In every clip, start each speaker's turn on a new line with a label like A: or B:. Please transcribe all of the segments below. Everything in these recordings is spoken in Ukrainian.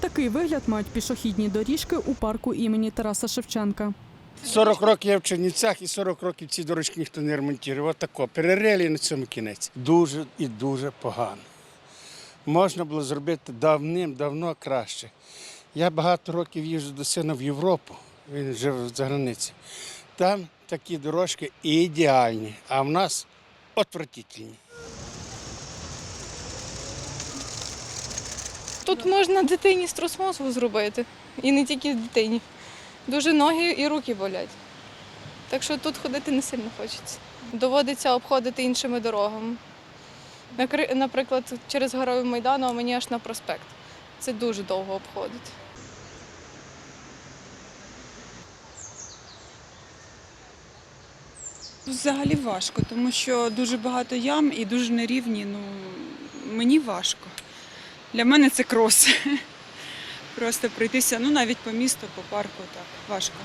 A: Такий вигляд мають пішохідні доріжки у парку імені Тараса Шевченка.
B: 40 років я в Чернівцях і 40 років ці дорожки ніхто не ремонтує. От тако, перерили на цьому кінець. Дуже і дуже погано. Можна було зробити давним-давно краще. Я багато років їжджу до сина в Європу, він жив за границею. Там такі дорожки ідеальні, а в нас отвратительні.
C: Тут можна дитині струс мозку зробити. І не тільки дитині. Дуже ноги і руки болять. Так що тут ходити не сильно хочеться. Доводиться обходити іншими дорогами. Наприклад, через Героїв Майдану, а мені аж на проспект. Це дуже довго обходити.
D: Взагалі важко, тому що дуже багато ям і дуже нерівні. Ну, мені важко. Для мене це крос. Просто пройтися, ну навіть по місту, по парку, так, важко.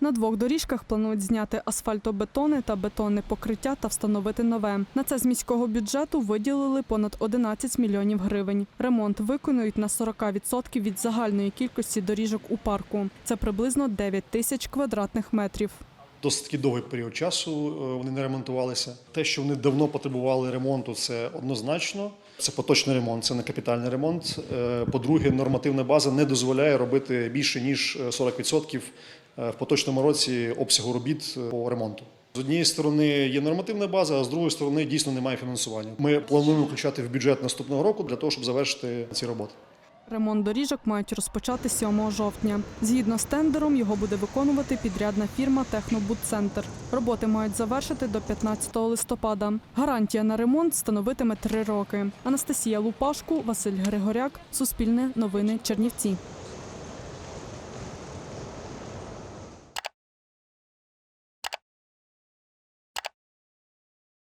A: На двох доріжках планують зняти асфальтобетони та бетонне покриття та встановити нове. На це з міського бюджету виділили понад 11 мільйонів гривень. Ремонт виконують на 40% від загальної кількості доріжок у парку. Це приблизно 9 тисяч квадратних метрів.
E: Досить довгий період часу е, вони не ремонтувалися. Те, що вони давно потребували ремонту, це однозначно. Це поточний ремонт, це не капітальний ремонт. Е, По-друге, нормативна база не дозволяє робити більше ніж е, 40% в поточному році обсягу робіт е, по ремонту. З однієї сторони є нормативна база, а з другої сторони дійсно немає фінансування. Ми плануємо включати в бюджет наступного року для того, щоб завершити ці роботи.
A: Ремонт доріжок мають розпочати 7 жовтня. Згідно з тендером, його буде виконувати підрядна фірма Технобудцентр. Роботи мають завершити до 15 листопада. Гарантія на ремонт становитиме три роки. Анастасія Лупашку, Василь Григоряк, Суспільне новини Чернівці.